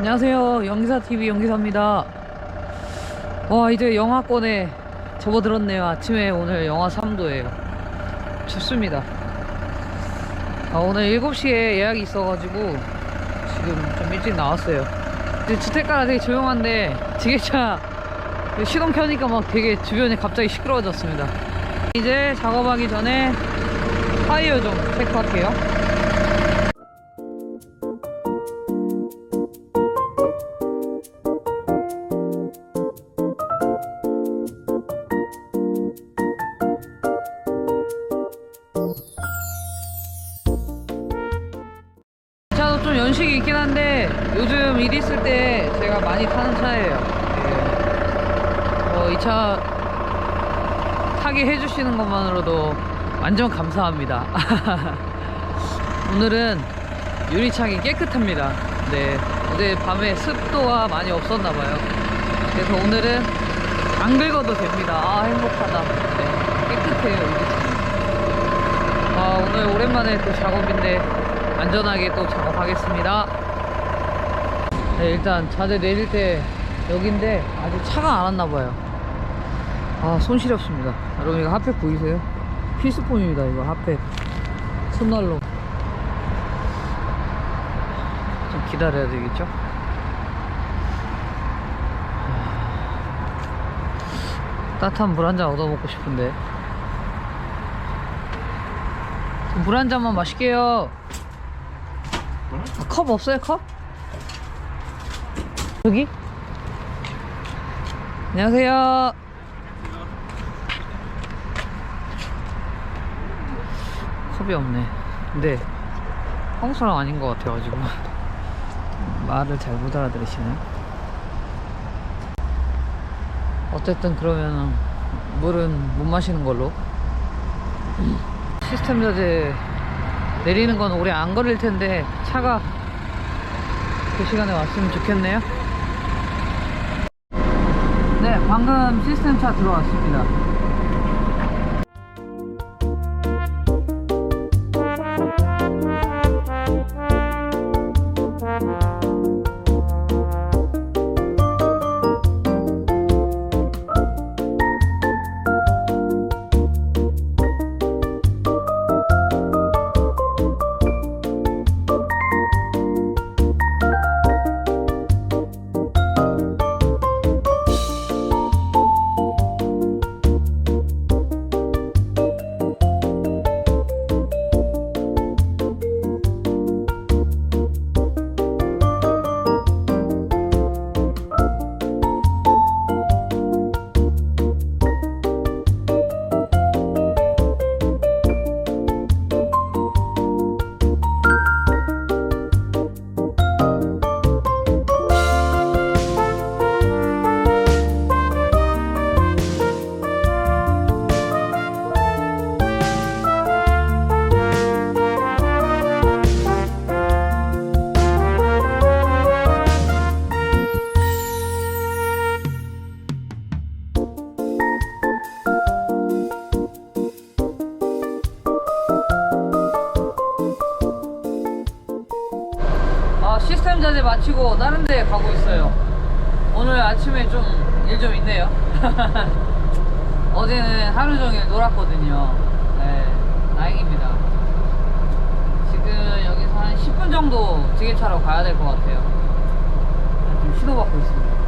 안녕하세요. 영기사TV 영기사입니다. 와, 이제 영하권에 접어들었네요. 아침에 오늘 영하 3도예요. 춥습니다. 아, 오늘 7시에 예약이 있어가지고 지금 좀 일찍 나왔어요. 주택가라 되게 조용한데 지게차 시동 켜니까 막 되게 주변이 갑자기 시끄러워졌습니다. 이제 작업하기 전에 타이어 좀 체크할게요. 연식이 있긴 한데 요즘 일 있을 때 제가 많이 타는 차예요. 어, 이 차 타게 해주시는 것만으로도 완전 감사합니다. 오늘은 유리창이 깨끗합니다. 네, 어제 밤에 습도가 많이 없었나봐요. 그래서 오늘은 안 긁어도 됩니다. 아 행복하다. 네, 깨끗해요 유리창이. 아, 오늘 오랜만에 또 작업인데 안전하게 또 작업하겠습니다. 네, 일단 자재 내릴 때 여긴데 아직 차가 안 왔나 봐요. 아, 손 시렵습니다. 여러분 이거 핫팩 보이세요? 필수품입니다. 이거 핫팩. 손난로. 좀 기다려야 되겠죠? 따뜻한 물 한 잔 얻어 먹고 싶은데. 물 한 잔만 마실게요. 아, 컵 없어요, 컵? 여기? 안녕하세요. 컵이 없네. 근데 한국 사람 아닌 것 같아가지고 말을 잘 못 알아들으시네. 어쨌든 그러면 물은 못 마시는 걸로. 시스템 자재 내리는 건 오래 안 걸릴 텐데 차가 그 시간에 왔으면 좋겠네요. 네, 방금 시스템 차 들어왔습니다. 이제 마치고 다른 데 가고 있어요. 오늘 아침에 좀 일좀 좀 있네요. 어제는 하루 종일 놀았거든요. 네 다행입니다. 지금 여기서 한 10분 정도 지게차로 가야 될 것 같아요. 네, 좀 시도받고 있습니다.